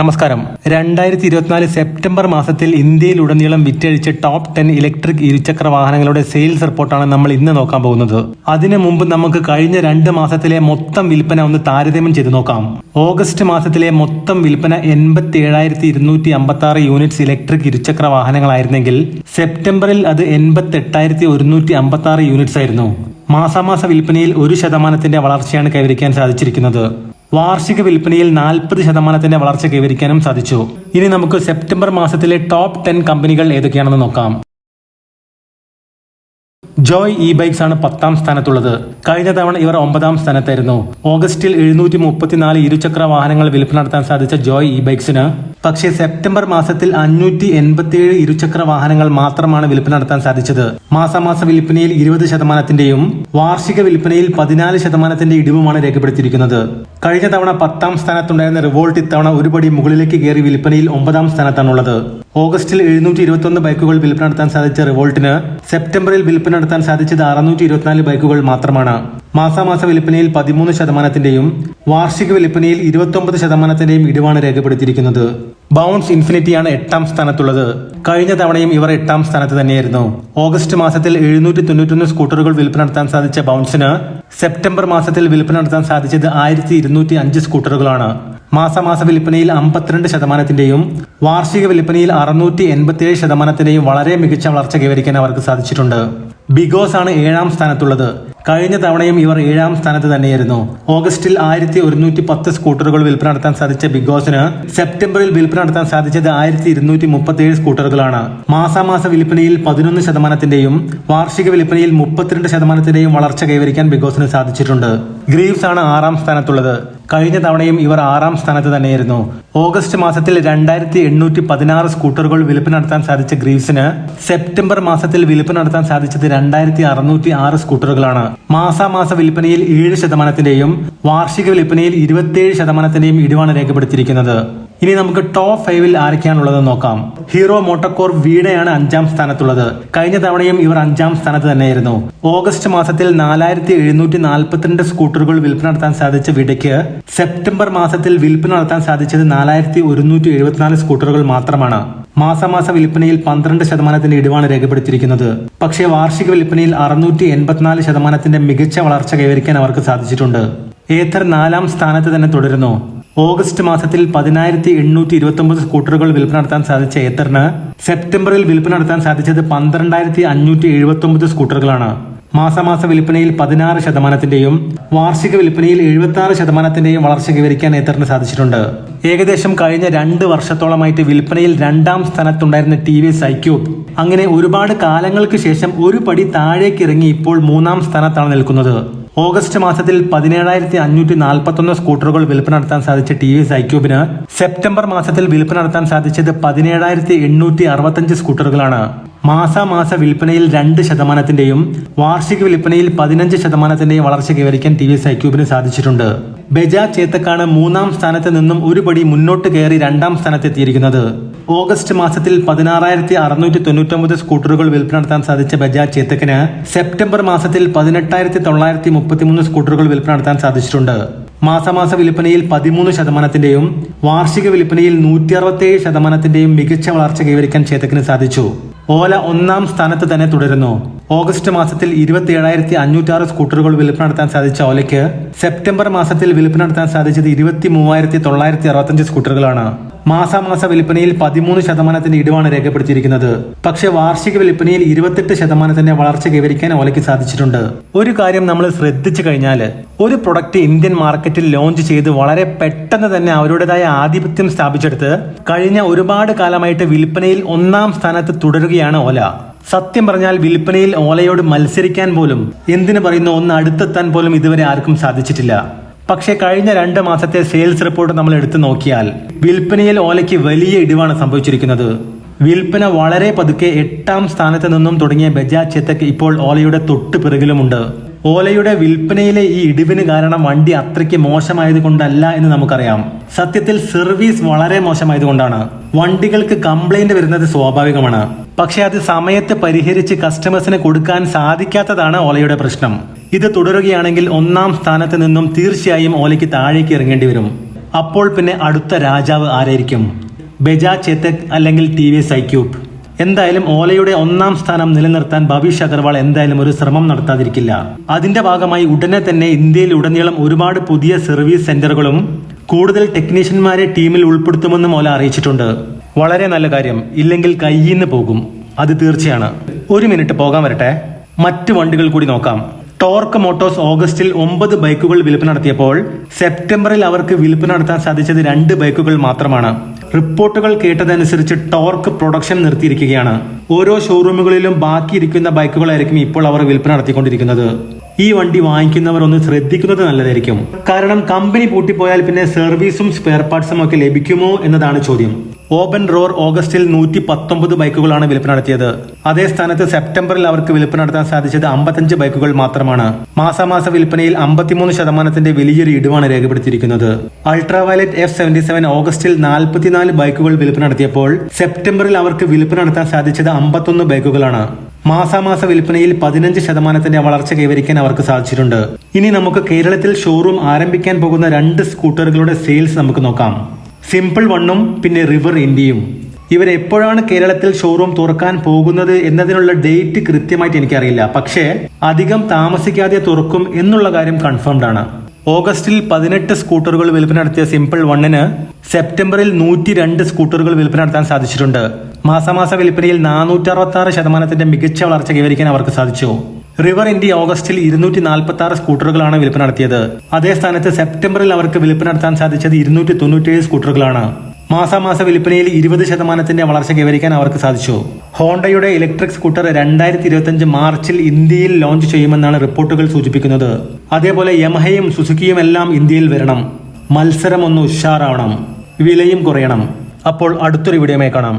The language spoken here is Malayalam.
നമസ്കാരം. രണ്ടായിരത്തി ഇരുപത്തിനാല് സെപ്റ്റംബർ മാസത്തിൽ ഇന്ത്യയിൽ ഉടനീളം വിറ്റഴിച്ച ടോപ്പ് ടെൻ ഇലക്ട്രിക് ഇരുചക്ര വാഹനങ്ങളുടെ സെയിൽസ് റിപ്പോർട്ടാണ് നമ്മൾ ഇന്ന് നോക്കാൻ പോകുന്നത്. അതിനു മുമ്പ് നമുക്ക് കഴിഞ്ഞ രണ്ട് മാസത്തിലെ മൊത്തം വിൽപ്പന ഒന്ന് താരതമ്യം ചെയ്തു നോക്കാം. ഓഗസ്റ്റ് മാസത്തിലെ മൊത്തം വിൽപ്പന എൺപത്തി ഏഴായിരത്തി ഇരുന്നൂറ്റി അമ്പത്തി ആറ് യൂണിറ്റ്സ് ഇലക്ട്രിക് ഇരുചക്ര വാഹനങ്ങളായിരുന്നെങ്കിൽ സെപ്റ്റംബറിൽ അത് എൺപത്തി എട്ടായിരത്തി ഒരുന്നൂറ്റി അമ്പത്തി ആറ് യൂണിറ്റ്സ് ആയിരുന്നു. മാസാമാസ വിൽപ്പനയിൽ ഒരു ശതമാനത്തിന്റെ വളർച്ചയാണ് കൈവരിക്കാൻ സാധിച്ചിരിക്കുന്നത്. വാർഷിക വിൽപ്പനയിൽ നാൽപ്പത് ശതമാനത്തിന്റെ വളർച്ച കൈവരിക്കാനും സാധിച്ചു. ഇനി നമുക്ക് സെപ്റ്റംബർ മാസത്തിലെ ടോപ്പ് ടെൻ കമ്പനികൾ ഏതൊക്കെയാണെന്ന് നോക്കാം. ജോയ് ഇ ബൈക്സ് ആണ് പത്താം സ്ഥാനത്തുള്ളത്. കഴിഞ്ഞ തവണ ഇവർ ഒമ്പതാം സ്ഥാനത്തായിരുന്നു. ഓഗസ്റ്റിൽ എഴുന്നൂറ്റി മുപ്പത്തിനാല് ഇരുചക്ര വാഹനങ്ങൾ വിൽപ്പന നടത്താൻ സാധിച്ച ജോയ് ഇ ബൈക്സിന് പക്ഷേ സെപ്റ്റംബർ മാസത്തിൽ അഞ്ഞൂറ്റി എൺപത്തിയേഴ് ഇരുചക്ര വാഹനങ്ങൾ മാത്രമാണ് വിൽപ്പന നടത്താൻ സാധിച്ചത്. മാസാമാസ വിൽപ്പനയിൽ ഇരുപത് ശതമാനത്തിന്റെയും വാർഷിക വിൽപ്പനയിൽ പതിനാല് ശതമാനത്തിന്റെ ഇടിവുമാണ് രേഖപ്പെടുത്തിയിരിക്കുന്നത്. കഴിഞ്ഞ തവണ പത്താം സ്ഥാനത്തുണ്ടായിരുന്ന റിവോൾട്ട് ഇത്തവണ ഒരുപടി മുകളിലേക്ക് കയറി വിൽപ്പനയിൽ ഒമ്പതാം സ്ഥാനത്താണുള്ളത്. ഓഗസ്റ്റിൽ എഴുന്നൂറ്റി ഇരുപത്തൊന്ന് ബൈക്കുകൾ വിൽപ്പന നടത്താൻ സാധിച്ച റിവോൾട്ടിന് സെപ്റ്റംബറിൽ വിൽപ്പന നടത്താൻ സാധിച്ചത് അറുന്നൂറ്റി ഇരുപത്തിനാല് ബൈക്കുകൾ മാത്രമാണ്. മാസാമാസ വിൽപ്പനയിൽ പതിമൂന്ന് ശതമാനത്തിന്റെയും വാർഷിക വിൽപ്പനയിൽ ഇരുപത്തൊമ്പത് ശതമാനത്തിന്റെയും ഇടിവാണ് രേഖപ്പെടുത്തിയിരിക്കുന്നത്. ബൗൺസ് ഇൻഫിനിറ്റിയാണ് എട്ടാം സ്ഥാനത്തുള്ളത്. കഴിഞ്ഞ തവണയും ഇവർ എട്ടാം സ്ഥാനത്ത് തന്നെയായിരുന്നു. ഓഗസ്റ്റ് മാസത്തിൽ എഴുന്നൂറ്റി തൊണ്ണൂറ്റൊന്ന് സ്കൂട്ടറുകൾ വിൽപ്പന നടത്താൻ സാധിച്ച ബൗൺസിന് സെപ്റ്റംബർ മാസത്തിൽ വിൽപ്പന നടത്താൻ സാധിച്ചത് ആയിരത്തി ഇരുന്നൂറ്റി അഞ്ച് സ്കൂട്ടറുകളാണ്. മാസമാസ വിൽപ്പനയിൽ അമ്പത്തിരണ്ട് ശതമാനത്തിന്റെയും വാർഷിക വിൽപ്പനയിൽ അറുന്നൂറ്റി എൺപത്തിയേഴ് ശതമാനത്തിന്റെയും വളരെ മികച്ച വളർച്ച കൈവരിക്കാൻ അവർക്ക് സാധിച്ചിട്ടുണ്ട്. ബിഗോസ് ആണ് ഏഴാം സ്ഥാനത്തുള്ളത്. കഴിഞ്ഞ തവണയും ഇവർ ഏഴാം സ്ഥാനത്ത് തന്നെയായിരുന്നു. ഓഗസ്റ്റിൽ ആയിരത്തി ഒരുന്നൂറ്റി പത്ത് സ്കൂട്ടറുകൾ വിൽപ്പന നടത്താൻ സാധിച്ച ബിഗ് ബോസിന് സെപ്റ്റംബറിൽ വിൽപ്പന നടത്താൻ സാധിച്ചത് ആയിരത്തി ഇരുന്നൂറ്റി മുപ്പത്തിയേഴ് സ്കൂട്ടറുകളാണ്. മാസാമാസ വിൽപ്പനയിൽ പതിനൊന്ന് ശതമാനത്തിന്റെയും വാർഷിക വിൽപ്പനയിൽ മുപ്പത്തിരണ്ട് ശതമാനത്തിന്റെയും വളർച്ച കൈവരിക്കാൻ ബിഗ് ബോസിന് സാധിച്ചിട്ടുണ്ട്. ഗ്രീവ്സ് ആണ് ആറാം സ്ഥാനത്തുള്ളത്. കഴിഞ്ഞ തവണയും ഇവർ ആറാം സ്ഥാനത്ത് തന്നെയായിരുന്നു ഓഗസ്റ്റ് മാസത്തിൽ രണ്ടായിരത്തി എണ്ണൂറ്റി പതിനാറ് സ്കൂട്ടറുകൾ വിൽപ്പന നടത്താൻ സാധിച്ച ഗ്രീവ്സിന് സെപ്റ്റംബർ മാസത്തിൽ വിൽപ്പന നടത്താൻ സാധിച്ചത് രണ്ടായിരത്തി അറുന്നൂറ്റി ആറ് സ്കൂട്ടറുകളാണ്. മാസാമാസ വിൽപ്പനയിൽ ഏഴ് ശതമാനത്തിന്റെയും വാർഷിക വിൽപ്പനയിൽ ഇരുപത്തിയേഴ് ശതമാനത്തിന്റെയും ഇടിവാണ് രേഖപ്പെടുത്തിയിരിക്കുന്നത്. ഇനി നമുക്ക് ടോപ്പ് ഫൈവിൽ ആരൊക്കെയാണുള്ളത് നോക്കാം. ഹീറോ മോട്ടോക്കോർ വീണയാണ് അഞ്ചാം സ്ഥാനത്തുള്ളത്. കഴിഞ്ഞ തവണയും ഇവർ അഞ്ചാം സ്ഥാനത്ത് തന്നെയായിരുന്നു. ഓഗസ്റ്റ് മാസത്തിൽ നാലായിരത്തി എഴുന്നൂറ്റി നാൽപ്പത്തിരണ്ട് സ്കൂട്ടറുകൾ വിൽപ്പന നടത്താൻ സാധിച്ച വിടയ്ക്ക് സെപ്റ്റംബർ മാസത്തിൽ വിൽപ്പന നടത്താൻ സാധിച്ചത് നാലായിരത്തി ഒരുന്നൂറ്റി എഴുപത്തിനാല് സ്കൂട്ടറുകൾ മാത്രമാണ്. മാസമാസ വിൽപ്പനയിൽ പന്ത്രണ്ട് ശതമാനത്തിന്റെ ഇടിവാണ് രേഖപ്പെടുത്തിയിരിക്കുന്നത്. പക്ഷേ വാർഷിക വിൽപ്പനയിൽ അറുന്നൂറ്റി എൺപത്തിനാല് ശതമാനത്തിന്റെ മികച്ച വളർച്ച കൈവരിക്കാൻ അവർക്ക് സാധിച്ചിട്ടുണ്ട്. ഏത്തർ നാലാം സ്ഥാനത്ത് തന്നെ തുടരുന്നു. ഓഗസ്റ്റ് മാസത്തിൽ പതിനായിരത്തി എണ്ണൂറ്റി ഇരുപത്തി ഒമ്പത് സ്കൂട്ടറുകൾ വിൽപ്പന നടത്താൻ സാധിച്ച ഏത്തറിന് സെപ്റ്റംബറിൽ വിൽപ്പന നടത്താൻ സാധിച്ചത് പന്ത്രണ്ടായിരത്തി അഞ്ഞൂറ്റി എഴുപത്തി ഒമ്പത് സ്കൂട്ടറുകളാണ്. മാസമാസ വിൽപ്പനയിൽ പതിനാറ് ശതമാനത്തിന്റെയും വാർഷിക വിൽപ്പനയിൽ എഴുപത്തി ആറ് ശതമാനത്തിന്റെയും വളർച്ച കൈവരിക്കാൻ ഏത്തറിന് സാധിച്ചിട്ടുണ്ട്. ഏകദേശം കഴിഞ്ഞ രണ്ട് വർഷത്തോളമായിട്ട് വിൽപ്പനയിൽ രണ്ടാം സ്ഥാനത്തുണ്ടായിരുന്ന ടി വി എസ് ഐക്യൂബ് അങ്ങനെ ഒരുപാട് കാലങ്ങൾക്ക് ശേഷം ഒരു പടി താഴേക്കിറങ്ങി ഇപ്പോൾ മൂന്നാം സ്ഥാനത്താണ് നിൽക്കുന്നത്. ഓഗസ്റ്റ് മാസത്തിൽ പതിനേഴായിരത്തി അഞ്ഞൂറ്റി നാൽപ്പത്തൊന്ന് സ്കൂട്ടറുകൾ വിൽപ്പന നടത്താൻ സാധിച്ച ടി വി എസ് ഐക്യൂബിന് സെപ്റ്റംബർ മാസത്തിൽ വിൽപ്പന നടത്താൻ സാധിച്ചത് പതിനേഴായിരത്തി എണ്ണൂറ്റി അറുപത്തഞ്ച് സ്കൂട്ടറുകളാണ്. മാസാമാസ വിൽപ്പനയിൽ രണ്ട് ശതമാനത്തിന്റെയും വാർഷിക വിൽപ്പനയിൽ പതിനഞ്ച് ശതമാനത്തിന്റെയും വളർച്ച കൈവരിക്കാൻ ടി വി എസ് ഐക്യൂബിന് സാധിച്ചിട്ടുണ്ട്. ബജാജ് ചേത്തക്കാണ് മൂന്നാം സ്ഥാനത്ത് നിന്നും ഒരു പടി മുന്നോട്ട് കയറി രണ്ടാം സ്ഥാനത്തെത്തിയിരിക്കുന്നത്. ഓഗസ്റ്റ് മാസത്തിൽ പതിനാറായിരത്തി അറുന്നൂറ്റി തൊണ്ണൂറ്റൊമ്പത് സ്കൂട്ടറുകൾ വിൽപ്പന നടത്താൻ സാധിച്ച ബജാജ് ചേത്തക്കിന് സെപ്റ്റംബർ മാസത്തിൽ പതിനെട്ടായിരത്തി തൊള്ളായിരത്തി മുപ്പത്തിമൂന്ന് സ്കൂട്ടറുകൾ വിൽപ്പന നടത്താൻ സാധിച്ചിട്ടുണ്ട്. മാസമാസ വിൽപ്പനയിൽ പതിമൂന്ന് ശതമാനത്തിന്റെയും വാർഷിക വിൽപ്പനയിൽ നൂറ്റി അറുപത്തിയേഴ് ശതമാനത്തിന്റെയും മികച്ച വളർച്ച കൈവരിക്കാൻ ചേതക്കിന് സാധിച്ചു. ഓല ഒന്നാം സ്ഥാനത്ത് തന്നെ തുടരുന്നു. ഓഗസ്റ്റ് മാസത്തിൽ ഇരുപത്തി ഏഴായിരത്തി അഞ്ഞൂറ്റാറ് സ്കൂട്ടറുകൾ വിൽപ്പന നടത്താൻ സാധിച്ച ഓലയ്ക്ക് സെപ്റ്റംബർ മാസത്തിൽ വിൽപ്പന നടത്താൻ സാധിച്ചത് ഇരുപത്തി മൂവായിരത്തി തൊള്ളായിരത്തി അറുപത്തഞ്ച് സ്കൂട്ടറുകളാണ്. മാസാമാസ വിൽപ്പനയിൽ പതിമൂന്ന് ശതമാനത്തിന്റെ ഇടിവാണ് രേഖപ്പെടുത്തിയിരിക്കുന്നത്. പക്ഷെ വാർഷിക വിൽപ്പനയിൽ ഇരുപത്തെട്ട് ശതമാനത്തിന്റെ വളർച്ച കൈവരിക്കാൻ ഓലയ്ക്ക് സാധിച്ചിട്ടുണ്ട്. ഒരു കാര്യം നമ്മൾ ശ്രദ്ധിച്ചു കഴിഞ്ഞാൽ ഒരു പ്രൊഡക്റ്റ് ഇന്ത്യൻ മാർക്കറ്റിൽ ലോഞ്ച് ചെയ്ത് വളരെ പെട്ടെന്ന് തന്നെ അവരുടേതായ ആധിപത്യം സ്ഥാപിച്ചെടുത്ത് കഴിഞ്ഞ ഒരുപാട് കാലമായിട്ട് വിൽപ്പനയിൽ ഒന്നാം സ്ഥാനത്ത് തുടരുകയാണ് ഓല. സത്യം പറഞ്ഞാൽ വിൽപ്പനയിൽ ഓലയോട് മത്സരിക്കാൻ പോലും എന്തിനു പറയുന്ന ഒന്ന് അടുത്തെത്താൻ പോലും ഇതുവരെ ആർക്കും സാധിച്ചിട്ടില്ല. പക്ഷേ കഴിഞ്ഞ രണ്ട് മാസത്തെ സെയിൽസ് റിപ്പോർട്ട് നമ്മൾ എടുത്തു നോക്കിയാൽ വിൽപ്പനയിൽ ഓലയ്ക്ക് വലിയ ഇടിവാണ് സംഭവിച്ചിരിക്കുന്നത്. വിൽപ്പന വളരെ പതുക്കെ എട്ടാം സ്ഥാനത്ത് നിന്നും തുടങ്ങിയ ബജാജ് ചെത്തക്ക് ഇപ്പോൾ ഓലയുടെ തൊട്ട് പിറകിലുമുണ്ട്. ഓലയുടെ വിൽപ്പനയിലെ ഈ ഇടിവിന് കാരണം വണ്ടി അത്രയ്ക്ക് മോശമായത് കൊണ്ടല്ല എന്ന് നമുക്കറിയാം. സത്യത്തിൽ സർവീസ് വളരെ മോശമായതുകൊണ്ടാണ്. വണ്ടികൾക്ക് കംപ്ലൈന്റ് വരുന്നത് സ്വാഭാവികമാണ്. പക്ഷെ അത് സമയത്ത് പരിഹരിച്ച് കസ്റ്റമേഴ്സിന് കൊടുക്കാൻ സാധിക്കാത്തതാണ് ഓലയുടെ പ്രശ്നം. ഇത് തുടരുകയാണെങ്കിൽ ഒന്നാം സ്ഥാനത്ത് നിന്നും തീർച്ചയായും ഓലയ്ക്ക് താഴേക്ക് ഇറങ്ങേണ്ടി വരും. അപ്പോൾ പിന്നെ അടുത്ത രാജാവ് ആരായിരിക്കും? ബെജാ ചേതക് അല്ലെങ്കിൽ ടി വി എസ് ഐക്യൂബ് എന്തായാലും ഓലയുടെ ഒന്നാം സ്ഥാനം നിലനിർത്താൻ ഭവിഷ് അഗർവാൾ എന്തായാലും ഒരു ശ്രമം നടത്താതിരിക്കില്ല. അതിന്റെ ഭാഗമായി ഉടനെ തന്നെ ഇന്ത്യയിൽ ഉടനീളം ഒരുപാട് പുതിയ സർവീസ് സെന്ററുകളും കൂടുതൽ ടെക്നീഷ്യന്മാരെ ടീമിൽ ഉൾപ്പെടുത്തുമെന്നും ഓല അറിയിച്ചിട്ടുണ്ട്. വളരെ നല്ല കാര്യം. ഇല്ലെങ്കിൽ കയ്യിൽ നിന്ന് പോകും. അത് തീർച്ചയാണ്. ഒരു മിനിറ്റ് പോകാൻ വരട്ടെ. മറ്റ് വണ്ടികൾ കൂടി നോക്കാം. ടോർക്ക് മോട്ടോഴ്സ് ഓഗസ്റ്റിൽ ഒമ്പത് ബൈക്കുകൾ വിൽപ്പന നടത്തിയപ്പോൾ സെപ്റ്റംബറിൽ അവർക്ക് വിൽപ്പന നടത്താൻ സാധിച്ചത് രണ്ട് ബൈക്കുകൾ മാത്രമാണ്. റിപ്പോർട്ടുകൾ കേട്ടതനുസരിച്ച് ടോർക്ക് പ്രൊഡക്ഷൻ നിർത്തിയിരിക്കുകയാണ്. ഓരോ ഷോറൂമുകളിലും ബാക്കിയിരിക്കുന്ന ബൈക്കുകളായിരിക്കും ഇപ്പോൾ അവർ വിൽപ്പന നടത്തിക്കൊണ്ടിരിക്കുന്നത്. ഈ വണ്ടി വാങ്ങിക്കുന്നവർ ഒന്ന് ശ്രദ്ധിക്കുന്നത് നല്ലതായിരിക്കും. കാരണം കമ്പനി പൂട്ടിപ്പോയാൽ പിന്നെ സർവീസും സ്പെയർ പാർട്സും ഒക്കെ ലഭിക്കുമോ എന്നതാണ് ചോദ്യം. ഓപ്പൺ റോർ ഓഗസ്റ്റിൽ നൂറ്റി പത്തൊമ്പത് ബൈക്കുകളാണ് വിൽപ്പന നടത്തിയത് അതേ സ്ഥാനത്ത് സെപ്റ്റംബറിൽ അവർക്ക് വിൽപ്പന നടത്താൻ സാധിച്ചത് അമ്പത്തഞ്ച് ബൈക്കുകൾ മാത്രമാണ്. മാസാമാസ വിൽപ്പനയിൽ അമ്പത്തിമൂന്ന് ശതമാനത്തിന്റെ വലിയൊരു ഇടിവാണ് രേഖപ്പെടുത്തിയിരിക്കുന്നത്. അൾട്രാവയലറ്റ് എഫ് സെവന്റി സെവൻ ഓഗസ്റ്റിൽ നാൽപ്പത്തിനാല് ബൈക്കുകൾ വിൽപ്പന നടത്തിയപ്പോൾ സെപ്റ്റംബറിൽ അവർക്ക് വിൽപ്പന നടത്താൻ സാധിച്ചത് അമ്പത്തൊന്ന് ബൈക്കുകളാണ്. മാസാമാസ വിൽപ്പനയിൽ പതിനഞ്ച് ശതമാനത്തിന്റെ വളർച്ച കൈവരിക്കാൻ അവർക്ക് സാധിച്ചിട്ടുണ്ട്. ഇനി നമുക്ക് കേരളത്തിൽ ഷോറൂം ആരംഭിക്കാൻ പോകുന്ന രണ്ട് സ്കൂട്ടറുകളുടെ സെയിൽസ് നമുക്ക് നോക്കാം. സിമ്പിൾ വണ്ണും പിന്നെ റിവർ ഇന്ത്യയും. ഇവർ എപ്പോഴാണ് കേരളത്തിൽ ഷോറൂം തുറക്കാൻ പോകുന്നത് എന്നതിനുള്ള ഡേറ്റ് കൃത്യമായിട്ട് എനിക്കറിയില്ല. പക്ഷേ അധികം താമസിക്കാതെ തുറക്കും എന്നുള്ള കാര്യം കൺഫേംഡ് ആണ്. ഓഗസ്റ്റിൽ പതിനെട്ട് സ്കൂട്ടറുകൾ വിൽപ്പന നടത്തിയ സിമ്പിൾ വണ്ണിന് സെപ്റ്റംബറിൽ നൂറ്റി രണ്ട് സ്കൂട്ടറുകൾ വിൽപ്പന നടത്താൻ സാധിച്ചിട്ടുണ്ട്. മാസമാസ വിൽപ്പനയിൽ നാനൂറ്റി അറുപത്തി ആറ് ശതമാനത്തിന്റെ മികച്ച വളർച്ച കൈവരിക്കാൻ അവർക്ക് സാധിച്ചു. റിവർ ഇന്ത്യ ഓഗസ്റ്റിൽ ഇരുന്നൂറ്റി നാൽപ്പത്തി ആറ് സ്കൂട്ടറുകളാണ് വിൽപ്പന നടത്തിയത്. അതേ സ്ഥാനത്ത് സെപ്റ്റംബറിൽ അവർക്ക് വിൽപ്പന നടത്താൻ സാധിച്ചത് ഇരുന്നൂറ്റി തൊണ്ണൂറ്റിയേഴ് സ്കൂട്ടറുകളാണ്. മാസാമാസ വിൽപ്പനയിൽ ഇരുപത് ശതമാനത്തിന്റെ വളർച്ച കൈവരിക്കാൻ അവർക്ക് സാധിച്ചു. ഹോണ്ടയുടെ ഇലക്ട്രിക് സ്കൂട്ടർ രണ്ടായിരത്തി ഇരുപത്തിയഞ്ച് മാർച്ചിൽ ഇന്ത്യയിൽ ലോഞ്ച് ചെയ്യുമെന്നാണ് റിപ്പോർട്ടുകൾ സൂചിപ്പിക്കുന്നത്. അതേപോലെ യമഹയും സുസുക്കിയും എല്ലാം ഇന്ത്യയിൽ വരണം. മത്സരം ഒന്ന് ഉഷാറാവണം. വിലയും കുറയണം. അപ്പോൾ അടുത്തൊരു വീഡിയോമായി കാണാം.